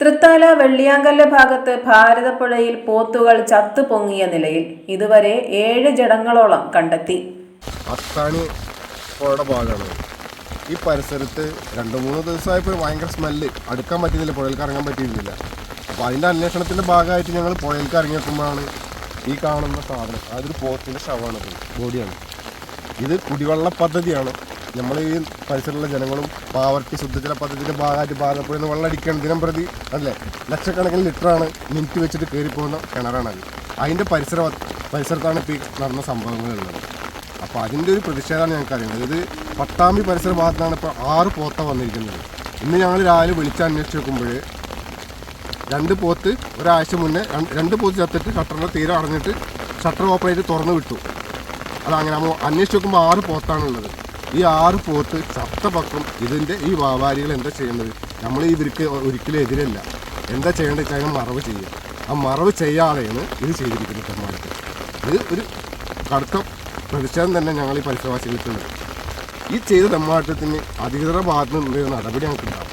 തൃത്താല വെള്ളിയാങ്കല്ല് ഭാഗത്ത് ഭാരതപ്പുഴയിൽ പോത്തുകൾ ചത്തു പൊങ്ങിയ നിലയിൽ ഇതുവരെ ഏഴ് ജഡങ്ങളോളം കണ്ടെത്തി. ഭാഗമാണ്. ഈ പരിസരത്ത് രണ്ട് മൂന്ന് ദിവസമായപ്പോൾ ഭയങ്കര സ്മെല്ല് അടുക്കാൻ പറ്റുന്നില്ല പുഴയിലേക്ക് ഇറങ്ങാൻ പറ്റിയിരുന്നില്ല. അപ്പോൾ അതിന്റെ അന്വേഷണത്തിന്റെ ഭാഗമായിട്ട് ഞങ്ങൾ പുഴയിലേക്ക് ഇറങ്ങി ഈ കാണുന്ന സാധനം. അതൊരു പോത്തിന്റെ ശവമാണ് ബോഡിയാണ് ഇത് കുടിവെള്ള പദ്ധതിയാണ്. നമ്മൾ ഈ പരിസരമുള്ള ജനങ്ങളും പാവർട്ടി ശുദ്ധജല പദ്ധതിയുടെ ഭാഗമായിട്ട് ഭാരതപ്പുഴയിൽ നിന്ന് വെള്ളം അടിക്കണം ദിനം പ്രതി അല്ലേ? ലക്ഷക്കണക്കിന് ലിറ്ററാണ് മിനിറ്റ് വെച്ചിട്ട് കയറിപ്പോകുന്ന കിണറാണത്. അതിന്റെ പരിസര പരിസരത്താണ് ഇപ്പോൾ നടന്ന സംഭവങ്ങളുള്ളത്. അപ്പോൾ അതിന്റെ ഒരു പ്രതിഷേധമാണ് ഞങ്ങൾക്ക് അറിയുന്നത്. ഇത് പട്ടാമ്പി പരിസര ഭാഗത്താണ് ഇപ്പോൾ ആറ് പോത്ത വന്നിരിക്കുന്നത്. ഇന്ന് ഞങ്ങൾ രാവിലെ വിളിച്ച് അന്വേഷിച്ച് നോക്കുമ്പോൾ രണ്ട് പോത്ത് ഒരാഴ്ച മുന്നേ രണ്ട് പോത്ത് ചത്തിട്ട് ഷട്ടറിന്റെ തീരെ അടഞ്ഞിട്ട് ഷട്ടർ ഓപ്പറേറ്റ് തുറന്നു വിട്ടു. അതങ്ങനെ അന്വേഷിച്ച് നോക്കുമ്പോൾ ആറ് പോത്താണുള്ളത്. ഈ ആറ് പോത്ത് ചത്ത പക്കം ഇതിന്റെ ഈ വ്യാപാരികൾ എന്താ ചെയ്യുന്നത് നമ്മൾ ഇവർക്ക് ഒരിക്കലും എതിരല്ല. എന്താ ചെയ്യേണ്ടത് വെച്ചാൽ മറവ് ചെയ്യുക. ആ മറവ് ചെയ്യാതെയാണ് ഇത് ചെയ്തിരിക്കുന്നത് തെമ്മാടിക്ക് ഇത് ഒരു കടുത്ത പ്രതിഷേധം തന്നെ ഞങ്ങൾ ഈ പരിസരവാസികൾക്കുണ്ട്. ഈ ചെയ്ത തെമ്മാട്ടത്തിന് അധികൃതരുടെ ഭാഗത്ത് നിന്ന് നടപടി ഞങ്ങൾക്ക് ഉണ്ടാവും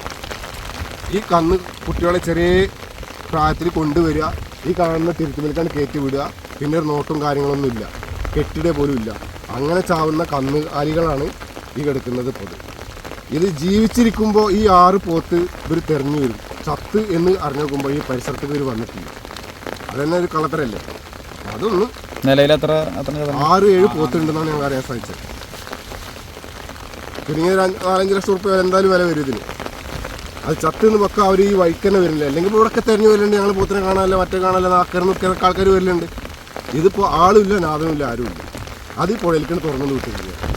ഈ കന്ന് കുട്ടികളെ ചെറിയ പ്രായത്തിൽ കൊണ്ടുവരിക ഈ കാണുന്ന തിരുത്തുമലിക്കാണ് കയറ്റി വിടുക പിന്നെ ഒരു നോട്ടും കാര്യങ്ങളൊന്നും ഇല്ല. കെട്ടിട പോലും ഇല്ല. അങ്ങനെ ചാവുന്ന കന്നുകാലികളാണ് ഈ കിടക്കുന്നത് പൊതു. ഇത് ജീവിച്ചിരിക്കുമ്പോൾ ഈ ആറ് പോത്ത് ഇവർ തെരഞ്ഞു വരും. ചത്ത് എന്ന് അറിഞ്ഞു നോക്കുമ്പോൾ ഈ പരിസരത്തേക്ക് ഇവർ വന്നിട്ടില്ല. അതന്നെ ഒരു കളത്തരല്ലേ അതൊന്നും നിലയിൽ എത്ര ആറ് ഏഴ് പോത്ത് ഉണ്ടെന്നാണ് ഞങ്ങൾ അറിയാൻ സാധിച്ചത്. ചുരുങ്ങിയ നാലഞ്ച് ലക്ഷം റുപ്യ എന്തായാലും വില വരും ഇതിന്. അത് ചത്ത് നിന്ന് വെക്കാം അവർ ഈ വഴിക്ക് തന്നെ വരുന്നില്ല. അല്ലെങ്കിൽ ഇപ്പോൾ ഇവിടെയൊക്കെ തെരഞ്ഞു വരുന്നുണ്ട് ഞങ്ങൾ പോത്തിനെ കാണാനല്ല മറ്റേ കാണാനല്ല നാക്കറി നിൽക്കുന്ന ആൾക്കാർ വരുന്നുണ്ട് ഇതിപ്പോൾ ആളുമില്ല നാദമില്ല ആരുമില്ല. അത് ഈ പുഴയിലേക്കാണ് തുറന്നു വിട്ടിരിക്കുന്നത്